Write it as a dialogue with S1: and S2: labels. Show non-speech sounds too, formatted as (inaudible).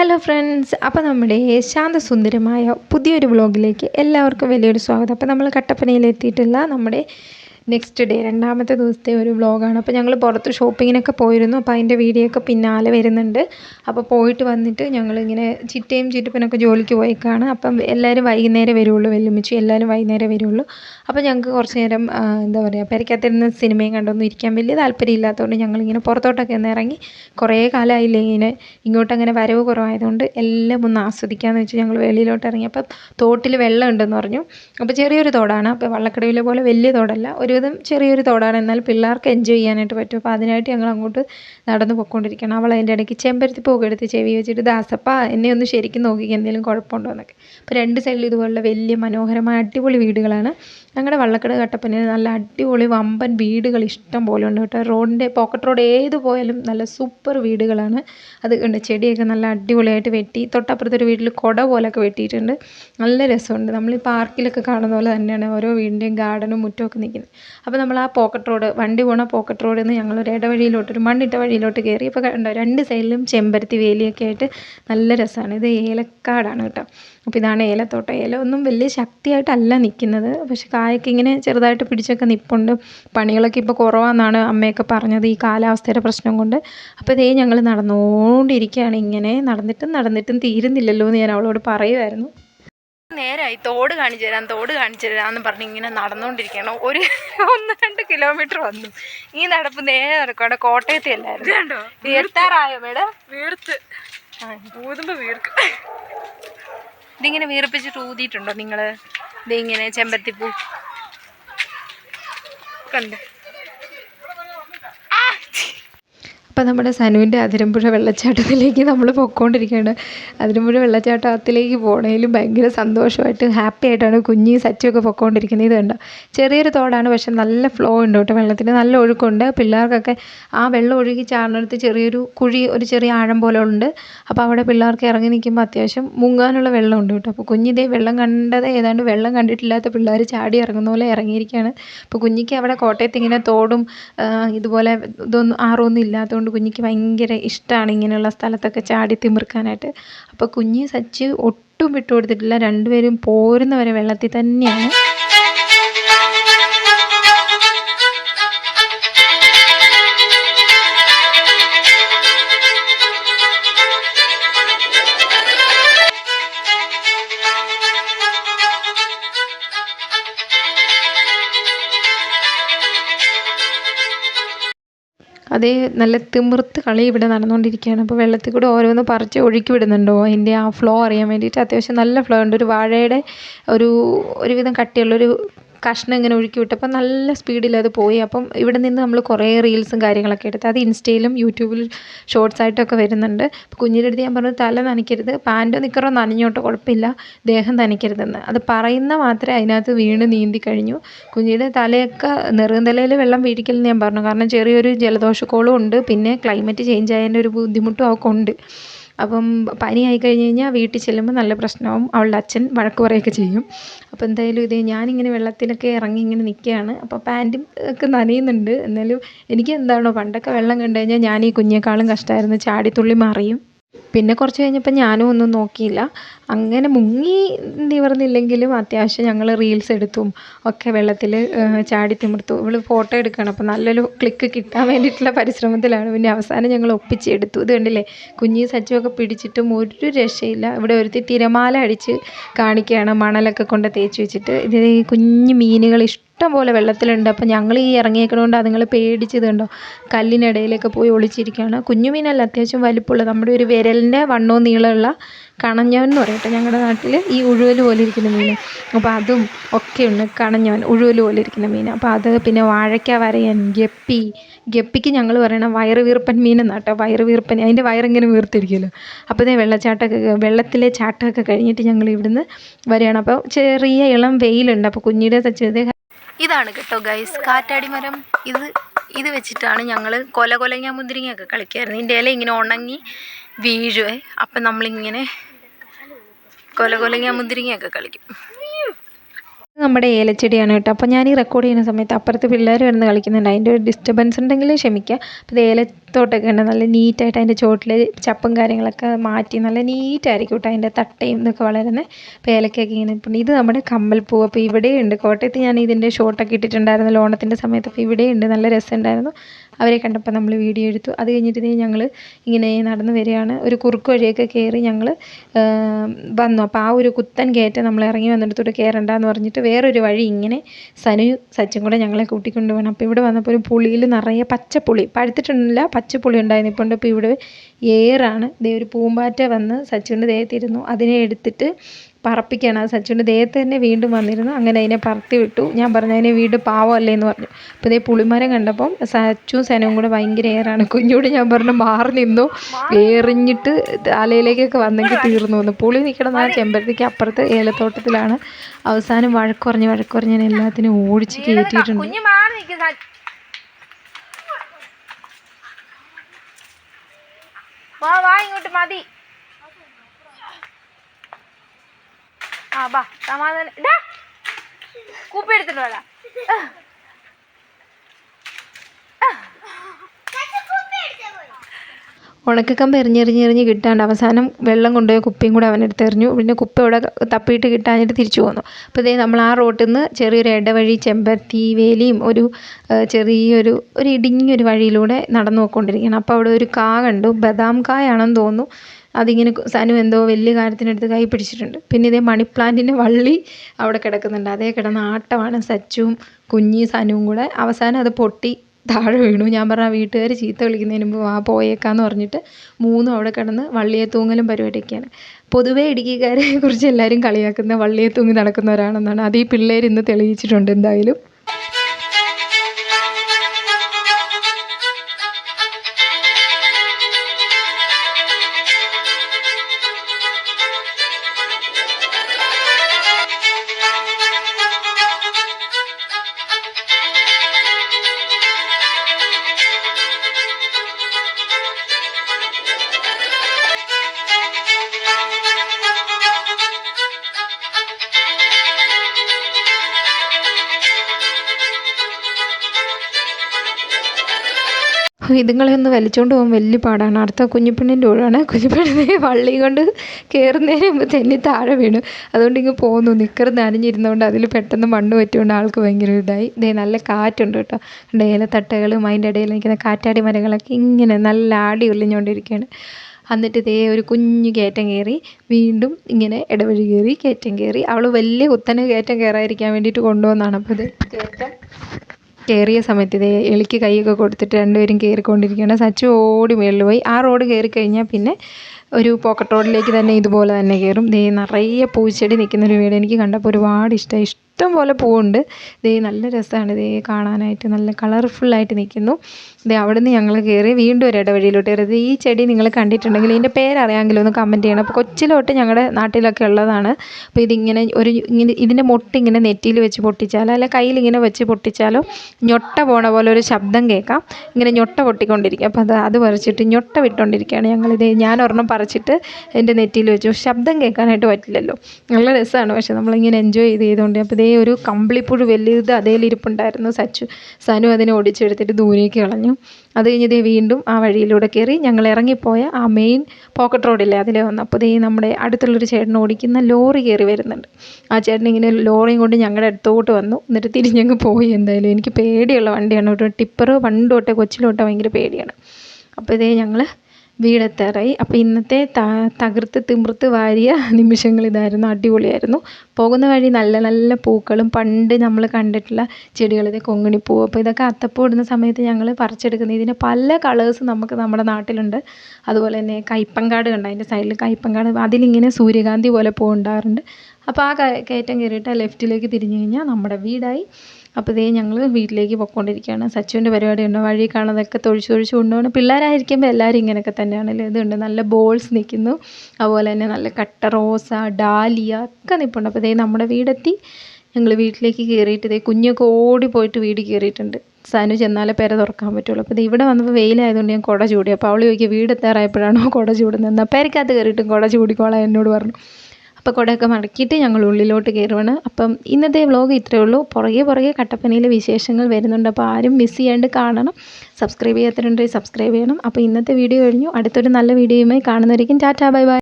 S1: Hello friends അപ്പോൾ നമ്മുടെ ശാന്തസുന്ദരമായ പുതിയൊരു വ്ളോഗിലേക്ക് എല്ലാവർക്കും വലിയൊരു സ്വാഗതം. അപ്പോൾ നമ്മൾ കട്ടപ്പനയിൽ എത്തിയിട്ടുള്ള നമ്മുടെ നെക്സ്റ്റ് ഡേ രണ്ടാമത്തെ ദിവസത്തെ ഒരു വ്ളോഗാണ് അപ്പോൾ ഞങ്ങൾ പുറത്ത് ഷോപ്പിങ്ങിനൊക്കെ പോയിരുന്നു. അപ്പോൾ അതിന്റെ വീഡിയോ ഒക്കെ പിന്നാലെ വരുന്നുണ്ട്. അപ്പോൾ പോയിട്ട് വന്നിട്ട് ഞങ്ങളിങ്ങനെ ചിറ്റയും ചിറ്റപ്പനൊക്കെ ജോലിക്ക് പോയേക്കാണ്. അപ്പം എല്ലാവരും വൈകുന്നേരം വരുള്ളൂ വെല്ലുമിച്ച് എല്ലാവരും വൈകുന്നേരം വരുള്ളൂ. അപ്പോൾ ഞങ്ങൾക്ക് കുറച്ച് നേരം എന്താ പറയുക പെരക്കകത്തിരുന്ന് സിനിമയും കണ്ടൊന്നും ഇരിക്കാൻ വലിയ താല്പര്യം ഇല്ലാത്തതുകൊണ്ട് ഞങ്ങളിങ്ങനെ പുറത്തോട്ടൊക്കെ ഒന്ന് ഇറങ്ങി കുറേ കാലമായില്ലേ ഇങ്ങനെ ഇങ്ങോട്ട് അങ്ങനെ വരവ് കുറവായതുകൊണ്ട് എല്ലാം ഒന്ന് ആസ്വദിക്കാമെന്ന് വെച്ച് ഞങ്ങൾ വെളിയിലോട്ട് ഇറങ്ങി. അപ്പം തോട്ടിൽ വെള്ളം ഉണ്ടെന്ന് പറഞ്ഞു. അപ്പോൾ ചെറിയൊരു തോടാണ്. അപ്പോൾ വള്ളക്കടവിലെ പോലെ വലിയ തോടല്ല. ഒരുവിധം ചെറിയൊരു തോടാണ്. എന്നാൽ പിള്ളേർക്ക് എൻജോയ് ചെയ്യാനായിട്ട് പറ്റും. അപ്പോൾ അതിനായിട്ട് ഞങ്ങൾ അങ്ങോട്ട് നടന്നു പോയിക്കൊണ്ടിരിക്കണം അവൾ അതിന്റെ ഇടയ്ക്ക് ചെമ്പരത്തി പൂവ് എടുത്ത് ചെവി വെച്ചിട്ട് ദാസപ്പ എന്നെ ഒന്ന് ശരിക്കും നോക്കി എന്തെങ്കിലും കുഴപ്പമുണ്ടോ? എന്നൊക്കെ. അപ്പോൾ രണ്ട് സൈഡിൽ ഇതുപോലുള്ള വലിയ മനോഹരമായ അടിപൊളി വീടുകളാണ് ഞങ്ങളുടെ വള്ളക്കട കട്ടപ്പനയിൽ നല്ല അടിപൊളി വമ്പൻ വീടുകൾ ഇഷ്ടം പോലെ ഉണ്ട് കേട്ടോ. റോഡിന്റെ പോക്കറ്റ് റോഡ് ഏത് പോയാലും നല്ല സൂപ്പർ വീടുകളാണ്. അത് ഉണ്ട് ചെടിയൊക്കെ നല്ല അടിപൊളിയായിട്ട് വെട്ടി തൊട്ടപ്പുറത്തൊരു വീട്ടിൽ കുട പോലൊക്കെ വെട്ടിയിട്ടുണ്ട്. നല്ല രസമുണ്ട്. നമ്മൾ ഈ പാർക്കിലൊക്കെ കാണുന്ന പോലെ തന്നെയാണ് ഓരോ വീടിന്റെയും ഗാർഡനും മുറ്റമൊക്കെ നിൽക്കുന്നത് അപ്പോൾ നമ്മൾ ആ പോക്കറ്റ് റോഡ് വണ്ടി പോണ പോക്കറ്റ് റോഡിൽ നിന്ന് ഞങ്ങൾ ഒരു ഇടവഴിയിലോട്ട് ഒരു മണ്ണിട്ട വഴിയിലോട്ട് കയറി ഇപ്പോൾ കണ്ടോ രണ്ട് സൈഡിലും ചെമ്പരത്തി വേലിയൊക്കെ ആയിട്ട് നല്ല രസമാണ്. ഇത് ഏലക്കാടാണ് കേട്ടോ. അപ്പോൾ ഇതാണ് ഏലത്തോട്ടം. ഏലം ഒന്നും വലിയ ശക്തിയായിട്ടല്ല നിൽക്കുന്നത് പക്ഷെ കായൊക്കെ ഇങ്ങനെ ചെറുതായിട്ട് പിടിച്ചൊക്കെ നിൽപ്പുണ്ട് പണികളൊക്കെ ഇപ്പോൾ കുറവാണെന്നാണ് അമ്മയൊക്കെ പറഞ്ഞത് ഈ കാലാവസ്ഥയുടെ പ്രശ്നം കൊണ്ട്. അപ്പോൾ ഇതേ ഞങ്ങൾ നടന്നുകൊണ്ടിരിക്കുകയാണ് ഇങ്ങനെ നടന്നിട്ടും നടന്നിട്ടും തീരുന്നില്ലല്ലോ എന്ന് ഞാൻ അവളോട് പറയുമായിരുന്നു നേരായി തോട് കാണിച്ചു തരാം തോട് കാണിച്ചു തരാമെന്ന് പറഞ്ഞ് ഇങ്ങനെ നടന്നുകൊണ്ടിരിക്കണം ഒരു ഒന്ന് രണ്ട് കിലോമീറ്റർ വന്നു. ഈ നടപ്പ് നേരെ നടക്കും. കോട്ടയത്തെ അല്ലായിരുന്നു. വീർത്താറായോ മേഡം?
S2: വീർത്ത്. ഊതുമ്പോ വീർക്കും
S1: ഇതിങ്ങനെ വീർപ്പിച്ചിട്ട് ഊതിയിട്ടുണ്ടോ നിങ്ങൾ ഇതിങ്ങനെ ചെമ്പത്തിപ്പൂ കണ്ട്? അപ്പം നമ്മുടെ സനുവിന്റെ അതിരമ്പുഴ വെള്ളച്ചാട്ടത്തിലേക്ക് നമ്മൾ പൊയ്ക്കൊണ്ടിരിക്കുകയാണ് അതിരമ്പുഴ വെള്ളച്ചാട്ടത്തിലേക്ക് പോണേലും ഭയങ്കര സന്തോഷമായിട്ട് ഹാപ്പി ആയിട്ടാണ് കുഞ്ഞി സച്ചിയൊക്കെ പൊയ്ക്കൊണ്ടിരിക്കുന്നത് ഇത് കണ്ടോ. ചെറിയൊരു തോടാണ് പക്ഷെ നല്ല ഫ്ലോ ഉണ്ട് കേട്ടോ വെള്ളത്തിന്. നല്ല ഒഴുക്കുണ്ട്. പിള്ളേർക്കൊക്കെ ആ വെള്ളം ഒഴുകി ചാടുന്നിടത്ത് ചെറിയൊരു കുഴി ഒരു ചെറിയ ആഴം പോലെ ഉണ്ട്. അപ്പോൾ അവിടെ പിള്ളേർക്ക് ഇറങ്ങി നിൽക്കുമ്പോൾ അത്യാവശ്യം മുങ്ങാനുള്ള വെള്ളമുണ്ട് കേട്ടോ. അപ്പോൾ കുഞ്ഞിതേ വെള്ളം കണ്ടത് ഏതാണ്ട് വെള്ളം കണ്ടിട്ടില്ലാത്ത പിള്ളേർ ചാടി ഇറങ്ങുന്ന പോലെ ഇറങ്ങിയിരിക്കുകയാണ്. അപ്പോൾ കുഞ്ഞിക്ക് അവിടെ കോട്ടയത്ത് ഇങ്ങനെ തോടും ഇതുപോലെ ഇതൊന്നും ആറൊന്നും ഇല്ലാത്തതുകൊണ്ട് കുഞ്ഞിക്ക് ഭയങ്കര ഇഷ്ടമാണ് ഇങ്ങനെയുള്ള സ്ഥലത്തൊക്കെ ചാടി തിമിർക്കാനായിട്ട്. അപ്പോൾ കുഞ്ഞ് സച്ച് ഒട്ടും വിട്ടു കൊടുത്തിട്ടില്ല രണ്ടുപേരും പോരുന്നവരെ വെള്ളത്തിൽ തന്നെയാണ്. അതേ നല്ല തിമിർത്ത് കളി ഇവിടെ നടന്നുകൊണ്ടിരിക്കുകയാണ്. അപ്പോൾ വെള്ളത്തിൽ കൂടെ ഓരോന്ന് പറിച്ച് ഒഴുക്കി വിടുന്നുണ്ടോ? അതിന്റെ ആ ഫ്ലോ അറിയാൻ വേണ്ടിയിട്ട് അത്യാവശ്യം നല്ല ഫ്ലോ ഉണ്ട്. ഒരു വാഴയുടെ ഒരു ഒരുവിധം കട്ടിയുള്ളൊരു കഷ്ണം ഇങ്ങനെ ഒഴുക്കി വിട്ടപ്പോൾ നല്ല സ്പീഡിൽ അത് പോയി. അപ്പം ഇവിടെ നിന്ന് നമ്മൾ കുറേ റീൽസും കാര്യങ്ങളൊക്കെ എടുത്ത് അത് ഇൻസ്റ്റയിലും യൂട്യൂബിലും ഷോർട്സ് ആയിട്ടൊക്കെ വരുന്നുണ്ട്. കുഞ്ഞിന്റെ അടുത്ത് ഞാൻ പറഞ്ഞു തല നനയ്ക്കരുത് പാന്റോ നിക്കറോ നനഞ്ഞോട്ടോ കുഴപ്പമില്ല ദേഹം നനയ്ക്കരുതെന്ന്. അത് പറയുന്ന മാത്രമേ അതിനകത്ത് വീണ് നീന്തി കഴിഞ്ഞു. കുഞ്ഞിയുടെ തലയൊക്കെ നെറുകന്തലയിൽ വെള്ളം വീഴിക്കലെന്ന് ഞാൻ പറഞ്ഞു. കാരണം ചെറിയൊരു ജലദോഷക്കോളും ഉണ്ട്. പിന്നെ ക്ലൈമറ്റ് ചേഞ്ച് ആയതിന്റെ ഒരു ബുദ്ധിമുട്ടും അവൾക്കുണ്ട് അപ്പം ആയി കഴിഞ്ഞ് കഴിഞ്ഞാൽ വീട്ടിൽ ചെല്ലുമ്പോൾ നല്ല പ്രശ്നമാവും അവളുടെ അച്ഛൻ വഴക്ക് പറയുകയൊക്കെ ചെയ്യും. അപ്പോൾ എന്തായാലും ഇത് ഞാനിങ്ങനെ വെള്ളത്തിലൊക്കെ ഇറങ്ങി ഇങ്ങനെ നിൽക്കുകയാണ് അപ്പോൾ പാന്റും ഒക്കെ നനയുന്നുണ്ട്. എന്നാലും എനിക്ക് എന്താണോ പണ്ടൊക്കെ വെള്ളം കണ്ടു കഴിഞ്ഞാൽ ഞാൻ ഈ കുഞ്ഞേക്കാളും കഷ്ടമായിരുന്നു ചാടിത്തുള്ളി മറിയും. പിന്നെ കുറച്ച് കഴിഞ്ഞപ്പോൾ ഞാനും ഒന്നും നോക്കിയില്ല. അങ്ങനെ മുങ്ങി നിവർന്നില്ലെങ്കിലും അത്യാവശ്യം ഞങ്ങൾ റീൽസ് എടുത്തും ഒക്കെ വെള്ളത്തിൽ ചാടി തിമിർത്തു. ഇവൾ ഫോട്ടോ എടുക്കണം. അപ്പോൾ നല്ലൊരു ക്ലിക്ക് കിട്ടാൻ വേണ്ടിയിട്ടുള്ള പരിശ്രമത്തിലാണ്. പിന്നെ അവസാനം ഞങ്ങൾ ഒപ്പിച്ചെടുത്തു ഇത് കണ്ടില്ലേ? കുഞ്ഞി സച്ചുമൊക്കെ പിടിച്ചിട്ടും ഒരു രക്ഷയില്ല. ഇവിടെ ഒരുത്തി തിരമാല അടിച്ച് കാണിക്കുകയാണ്. മണലൊക്കെ കൊണ്ട് തേച്ച് വെച്ചിട്ട്. ഇത് കുഞ്ഞു മീനുകൾ ഇഷ്ടം പോലെ വെള്ളത്തിലുണ്ട്. അപ്പോൾ ഞങ്ങൾ ഈ ഇറങ്ങിയേക്കണോണ്ട് അതുങ്ങൾ പേടിച്ചത് കണ്ടോ? കല്ലിനിടയിലൊക്കെ പോയി ഒളിച്ചിരിക്കുകയാണ് കുഞ്ഞു മീനല്ല അത്യാവശ്യം വലിപ്പമുള്ള നമ്മുടെ ഒരു വിരലിന്റെ വണ്ണവും നീളമുള്ള കണഞ്ഞവൻ എന്ന് പറയട്ടെ ഞങ്ങളുടെ നാട്ടിൽ ഈ ഉഴുവൽ പോലെ ഇരിക്കുന്ന മീൻ അപ്പോൾ അതും ഒക്കെയുണ്ട് കണഞ്ഞവൻ ഉഴുവൽ പോലെ ഇരിക്കുന്ന മീൻ അപ്പോൾ അത് പിന്നെ വാഴയ്ക്ക വരയൻ ഗപ്പി. ഗപ്പിക്ക് ഞങ്ങൾ പറയണ വയറ് വീർപ്പൻ മീൻ എന്നാട്ടോ വയറ് വീർപ്പൻ അതിന്റെ വയറിങ്ങനെ വീർത്തിരിക്കുമല്ലോ അപ്പോൾ ഇതേ വെള്ളച്ചാട്ടമൊക്കെ വെള്ളത്തിലെ ചാട്ടമൊക്കെ കഴിഞ്ഞിട്ട് ഞങ്ങൾ ഇവിടുന്ന് വരികയാണ്. അപ്പോൾ ചെറിയ ഇളം വെയിലുണ്ട്. അപ്പോൾ കുഞ്ഞിയുടെ തച്ചത് ഇതാണ് കേട്ടോ ഗൈസ് കാറ്റാടി മരം. ഇത് ഇത് വെച്ചിട്ടാണ് ഞങ്ങൾ കൊല കൊലങ്ങ മുന്തിരിങ്ങയൊക്കെ കളിക്കായിരുന്നു. ഇതിന്റെ ഇല ഇങ്ങനെ ഉണങ്ങി വീഴുവേ. അപ്പം നമ്മളിങ്ങനെ കൊല കൊലങ്ങ മുന്തിരിങ്ങയൊക്കെ കളിക്കും. നമ്മുടെ ഏലച്ചെടിയാണ് കേട്ടോ. അപ്പോൾ ഞാൻ ഈ റെക്കോർഡ് ചെയ്യുന്ന സമയത്ത് അപ്പുറത്ത് പിള്ളേർ കിടന്ന് കളിക്കുന്നുണ്ട്. അതിന്റെ ഒരു ഡിസ്റ്റർബൻസ് ഉണ്ടെങ്കിൽ ക്ഷമിക്കുക അപ്പോൾ ഇത് ഏലത്തോട്ടൊക്കെ ഉണ്ട് നല്ല നീറ്റായിട്ട് അതിന്റെ ചോട്ടിൽ ചപ്പും കാര്യങ്ങളൊക്കെ മാറ്റി നല്ല നീറ്റായിരിക്കും കേട്ടോ അതിന്റെ തട്ടയും ഇതൊക്കെ വളരുന്നത് അപ്പോൾ ഏലക്കൊക്കെ ഇങ്ങനെ ഇപ്പം ഇത് നമ്മുടെ കമ്മൽപ്പൂ അപ്പോൾ ഇവിടെയുണ്ട്. കോട്ടയത്ത് ഞാൻ ഇതിന്റെ ഷോട്ടൊക്കെ ഇട്ടിട്ടുണ്ടായിരുന്നു ഓണത്തിന്റെ സമയത്ത്. അപ്പോൾ ഇവിടെയുണ്ട്. നല്ല രസമുണ്ടായിരുന്നു. അവരെ കണ്ടപ്പോൾ നമ്മൾ വീഡിയോ എടുത്തു. അത് കഴിഞ്ഞിട്ട് ഞങ്ങൾ ഇങ്ങനെ നടന്നു വരികയാണ്. ഒരു കുറുക്ക് വഴിയൊക്കെ കയറി ഞങ്ങൾ വന്നു. അപ്പോൾ ആ ഒരു കുത്തൻ കയറ്റം നമ്മൾ ഇറങ്ങി വന്നിടത്തോട്ട് കയറണ്ടെന്ന് പറഞ്ഞിട്ട് വേറൊരു വഴി ഇങ്ങനെ സനു സച്ചും കൂടെ ഞങ്ങളെ കൂട്ടിക്കൊണ്ട് പോകണം. അപ്പോൾ ഇവിടെ വന്നപ്പോൾ ഒരു പുളിയിൽ നിറയെ പച്ചപ്പുളി. പഴുത്തിട്ടൊന്നുമില്ല പച്ചപ്പുളി ഉണ്ടായിരുന്നു. ഇപ്പോൾ ഇപ്പോൾ ഇവിടെ ഏറാണ്. ദേ ഒരു പൂമ്പാറ്റ വന്ന് സച്ചുവിന്റെ ദേഹത്തിരുന്നു. അതിനെ എടുത്തിട്ട് പറപ്പിക്കുകയാണ്. ആ സച്ചുവിന്റെ ദേഹത്ത് തന്നെ വീണ്ടും വന്നിരുന്നു. അങ്ങനെ അതിനെ പറത്തി വിട്ടു. ഞാൻ പറഞ്ഞു അതിനെ വീണ്ടും പാവമല്ലേ? എന്ന് പറഞ്ഞു. അപ്പോൾ ഇതേ പുളിമരം കണ്ടപ്പം സച്ചുവും സനവും കൂടെ ഭയങ്കര ഏറാണ്. കുഞ്ഞോട് ഞാൻ പറഞ്ഞു മാറി നിന്നു. എറിഞ്ഞിട്ട് തലയിലേക്കൊക്കെ വന്നെങ്കിൽ തീർന്നു വന്നു പുളി നിൽക്കണം ആ ചെമ്പരത്തിക്ക് അപ്പുറത്ത് ഏലത്തോട്ടത്തിലാണ് അവസാനം വഴക്കുറഞ്ഞ് വഴക്കുറഞ്ഞ് ഞാൻ എല്ലാത്തിനും ഓടിച്ച് കയറ്റിയിട്ടുണ്ട്.
S2: വാ വാ ഇങ്ങോട്ട് മതി. ആ ബാ സമാധാനം. കുപ്പി എടുത്തിട്ട് വേടാ
S1: ഉണക്കക്കമ്പ് എറിഞ്ഞെറിഞ്ഞെറിഞ്ഞ് കിട്ടാണ്ട് അവസാനം വെള്ളം കൊണ്ടുപോയി കുപ്പിയും കൂടെ അവനെടുത്ത് എറിഞ്ഞു. പിന്നെ കുപ്പ അവിടെ തപ്പിയിട്ട് കിട്ടാഞ്ഞിട്ട് തിരിച്ചു പോന്നു. അപ്പോൾ ഇതേ നമ്മൾ ആ റോട്ടിൽ നിന്ന് ചെറിയൊരു ഇടവഴി ചെമ്പരത്തി വേലിയും ഒരു ചെറിയൊരു ഒരു ഇടുങ്ങിയൊരു വഴിയിലൂടെ നടന്നു പോയിക്കൊണ്ടിരിക്കുകയാണ്. അപ്പോൾ അവിടെ ഒരു കാ കണ്ടു. ബദാം കായാണെന്ന് തോന്നുന്നു. അതിങ്ങനെ സനു എന്തോ വലിയ കാര്യത്തിനെടുത്ത് കൈ പിടിച്ചിട്ടുണ്ട്. പിന്നെ ഇതേ മണി പ്ലാന്റിന്റെ വള്ളി അവിടെ കിടക്കുന്നുണ്ട്. അതേ കിടന്ന ആട്ടമാണ് സച്ചുവും കുഞ്ഞി സനുവും കൂടെ. അവസാനം അത് പൊട്ടി താഴെ വീണു. ഞാൻ പറഞ്ഞ വീട്ടുകാർ ചീത്ത വിളിക്കുന്നതിന് മുമ്പ് ആ പോയേക്കാന്ന് പറഞ്ഞിട്ട് മൂന്നും അവിടെ കിടന്ന് വള്ളിയെ തൂങ്ങലും പരിപാടിയൊക്കെയാണ്. പൊതുവേ ഇടുക്കിക്കാരെ കുറിച്ച് എല്ലാവരും കളിയാക്കുന്ന വള്ളിയെ തൂങ്ങി നടക്കുന്നവരാണെന്നാണ്. അത് ഈ പിള്ളേർ ഇന്ന് തെളിയിച്ചിട്ടുണ്ട് എന്തായാലും. ഇതുങ്ങളെ ഒന്ന് വലിച്ചുകൊണ്ട് പോകാൻ വലിയ പാടാണ്. അടുത്ത കുഞ്ഞിപ്പെണ്ണിന്റെ ഊഴാണ് കുഞ്ഞിപ്പെണ്ണിനെ വള്ളി കൊണ്ട് കയറുന്നതിന് മുമ്പ് തെന്നി താഴെ വീണു. അതുകൊണ്ട് ഇങ്ങ് പോന്നു. നിക്കർ നനഞ്ഞിരുന്നതുകൊണ്ട് അതിൽ പെട്ടെന്ന് മണ്ണ് പറ്റുകൊണ്ട് ആൾക്ക് ഭയങ്കര ഇതായി. ഇതേ നല്ല കാറ്റുണ്ട് കേട്ടോ. ഉണ്ട് ഏലത്തട്ടകളും അതിന്റെ ഇടയിൽ നിൽക്കുന്ന കാറ്റാടി മരങ്ങളൊക്കെ ഇങ്ങനെ നല്ല ആടി ഉള്ളിഞ്ഞുകൊണ്ടിരിക്കുകയാണ് എന്നിട്ട് ഇതേ ഒരു കുഞ്ഞു കയറ്റം കയറി. വീണ്ടും ഇങ്ങനെ ഇടവഴി കയറി കയറ്റം കയറി. അവൾ വലിയ കുത്തനെ കയറ്റം കയറാതിരിക്കാൻ വേണ്ടിയിട്ട് കൊണ്ടുവന്നതാണ് അപ്പോൾ ഇത് കയറ്റം കയറിയ സമയത്ത് ഇതേ എളിക്ക് കൈയൊക്കെ കൊടുത്തിട്ട് രണ്ടുപേരും കയറിക്കൊണ്ടിരിക്കുകയാണ്. സച്ചു ഓടി മുകളിൽ പോയി. ആ റോഡ് കയറി കഴിഞ്ഞാൽ പിന്നെ ഒരു പോക്കറ്റ് റോഡിലേക്ക് തന്നെ ഇതുപോലെ തന്നെ കയറും. ദേ നിറയെ പൂച്ചെടി നിൽക്കുന്ന ഒരു വീട് എനിക്ക് കണ്ടപ്പോൾ ഒരുപാട് ഇഷ്ടമായി ഇഷ്ടം പോലെ പൂവുണ്ട്. ദേ നല്ല രസമാണ് ദേ കാണാനായിട്ട് നല്ല കളർഫുള്ളായിട്ട് നിൽക്കുന്നു ദേ അവിടെ നിന്ന് ഞങ്ങൾ കയറി വീണ്ടും ഒരു ഇടവഴിയിലോട്ട് കയറി. ഈ ചെടി നിങ്ങൾ കണ്ടിട്ടുണ്ടെങ്കിൽ ഇതിന്റെ പേരറിയാമെങ്കിലും ഒന്ന് കമന്റ് ചെയ്യണം. അപ്പോൾ കൊച്ചിലോട്ട് ഞങ്ങളുടെ നാട്ടിലൊക്കെ ഉള്ളതാണ്. അപ്പോൾ ഇതിങ്ങനെ ഒരു ഇങ്ങനെ ഇതിന്റെ മൊട്ട് ഇങ്ങനെ നെറ്റിയിൽ വെച്ച് പൊട്ടിച്ചാലോ അല്ല കയ്യിലിങ്ങനെ വെച്ച് പൊട്ടിച്ചാലോ ഞൊട്ട പോണ പോലെ ഒരു ശബ്ദം കേൾക്കാം. ഇങ്ങനെ ഞൊട്ട പൊട്ടിക്കൊണ്ടിരിക്കും. അപ്പോൾ അത് അത് പറിച്ചിട്ട് ഞൊട്ട വിട്ടുകൊണ്ടിരിക്കുകയാണ് ഞങ്ങളിത് ഞാൻ ഒരെണ്ണം പറിച്ചിട്ട് എന്റെ നെറ്റിയിൽ വെച്ചു. ശബ്ദം കേൾക്കാനായിട്ട് പറ്റില്ലല്ലോ. നല്ല രസമാണ് പക്ഷേ നമ്മളിങ്ങനെ എൻജോയ് ചെയ്ത് ചെയ്തുകൊണ്ട്. അപ്പോൾ ഇതേ ഒരു കമ്പിളിപ്പുഴു വലിയത് അതേലിരിപ്പുണ്ടായിരുന്നു സച്ചു. സനു അതിനെ ഒടിച്ചെടുത്തിട്ട് ദൂരേക്ക് കളഞ്ഞു. അത് കഴിഞ്ഞ് ദേ വീണ്ടും ആ വഴിയിലൂടെ കയറി ഞങ്ങൾ ഇറങ്ങിപ്പോയ ആ മെയിൻ പോക്കറ്റ് റോഡില്ലേ അതിലെ വന്നു. അപ്പോൾ ദേ നമ്മുടെ അടുത്തുള്ളൊരു ചേട്ടൻ ഓടിക്കുന്ന ലോറി കയറി വരുന്നുണ്ട്. ആ ചേട്ടൻ ഇങ്ങനെ ലോറിയും കൊണ്ട് ഞങ്ങളുടെ അടുത്തോട്ട് വന്നു. എന്നിട്ട് തിരിഞ്ഞങ്ങ് പോയി എന്തായാലും. എനിക്ക് പേടിയുള്ള വണ്ടിയാണ്. ഒരു ടിപ്പർ പണ്ട് കൊച്ചിലോട്ടെ ഭയങ്കര പേടിയാണ്. അപ്പോൾ ഇതേ ഞങ്ങൾ വീടെത്താറായി. അപ്പോൾ ഇന്നത്തെ തകർത്ത് തിമിർത്ത് വാരിയ (laughs) നിമിഷങ്ങൾ ഇതായിരുന്നു അടിപൊളിയായിരുന്നു. പോകുന്ന വഴി നല്ല നല്ല പൂക്കളും പണ്ട് നമ്മൾ കണ്ടിട്ടുള്ള ചെടികൾ ഇത് കൊങ്ങിണിപ്പൂ. അപ്പോൾ ഇതൊക്കെ അത്തപ്പൂ ഇടുന്ന സമയത്ത് ഞങ്ങൾ പറിച്ചെടുക്കുന്നത് ഇതിന് പല കളേഴ്സ് നമുക്ക് നമ്മുടെ നാട്ടിലുണ്ട്. അതുപോലെ തന്നെ കയ്പങ്കാട് കണ്ട? അതിന്റെ സൈഡിൽ കയ്പങ്കാട് അതിലിങ്ങനെ സൂര്യകാന്തി പോലെ പൂ ഉണ്ടാകാറുണ്ട് അപ്പോൾ ആ കയറ്റം കയറിയിട്ട് ലെഫ്റ്റിലേക്ക് തിരിഞ്ഞു കഴിഞ്ഞാൽ നമ്മുടെ വീടായി. അപ്പോൾ ഇതേ ഞങ്ങൾ വീട്ടിലേക്ക് പൊയ്ക്കൊണ്ടിരിക്കുകയാണ് സച്ചുവിന്റെ പരിപാടി ഉണ്ട് വഴി കാണുന്നതൊക്കെ തൊഴിച്ച് തൊഴിച്ച് കൊണ്ടുപോകണം പിള്ളേരായിരിക്കുമ്പോൾ എല്ലാവരും ഇങ്ങനെയൊക്കെ തന്നെയാണല്ലോ? ഇതുണ്ട്. നല്ല ബോൾസ് നിൽക്കുന്നു. അതുപോലെ തന്നെ നല്ല കട്ട റോസ ഡാലിയ ഒക്കെ നിൽപ്പുണ്ട്. അപ്പോൾ ഇതേ നമ്മുടെ വീടെത്തി. ഞങ്ങൾ വീട്ടിലേക്ക് കയറിയിട്ട് ഇതേ കുഞ്ഞൊക്കെ ഓടി പോയിട്ട് വീട് കയറിയിട്ടുണ്ട്. സാനു ചെന്നാലേ പേരെ തുറക്കാൻ പറ്റുള്ളൂ. അപ്പോൾ ഇവിടെ വന്നപ്പോൾ വെയിലായതുകൊണ്ട് ഞാൻ കുട ചൂടി. അപ്പോൾ അവൾ ചോദിക്കുക വീട് എത്താറായപ്പോഴാണോ കുട ചൂടുന്നത് എന്നാൽ പേരക്കകത്ത് കയറിയിട്ടും കുട ചൂടിക്കോളാം എന്നോട് പറഞ്ഞു. അപ്പോൾ കുടയൊക്കെ മടക്കിയിട്ട് ഞങ്ങൾ ഉള്ളിലോട്ട് കയറുവാണ്. അപ്പം ഇന്നത്തെ വ്ലോഗ് ഇത്രയേ ഉള്ളൂ. പുറകെ പുറകെ കട്ടപ്പനയിലെ വിശേഷങ്ങൾ വരുന്നുണ്ട്. അപ്പോൾ ആരും മിസ് ചെയ്യാണ്ട് കാണണം. സബ്സ്ക്രൈബ് ചെയ്യാത്തവരുണ്ടെങ്കിൽ സബ്സ്ക്രൈബ് ചെയ്യണം. അപ്പോൾ ഇന്നത്തെ വീഡിയോ കഴിഞ്ഞു. അടുത്തൊരു നല്ല വീഡിയോയുമായി കാണുന്നവരേക്കും ടാറ്റാ. Bye bye.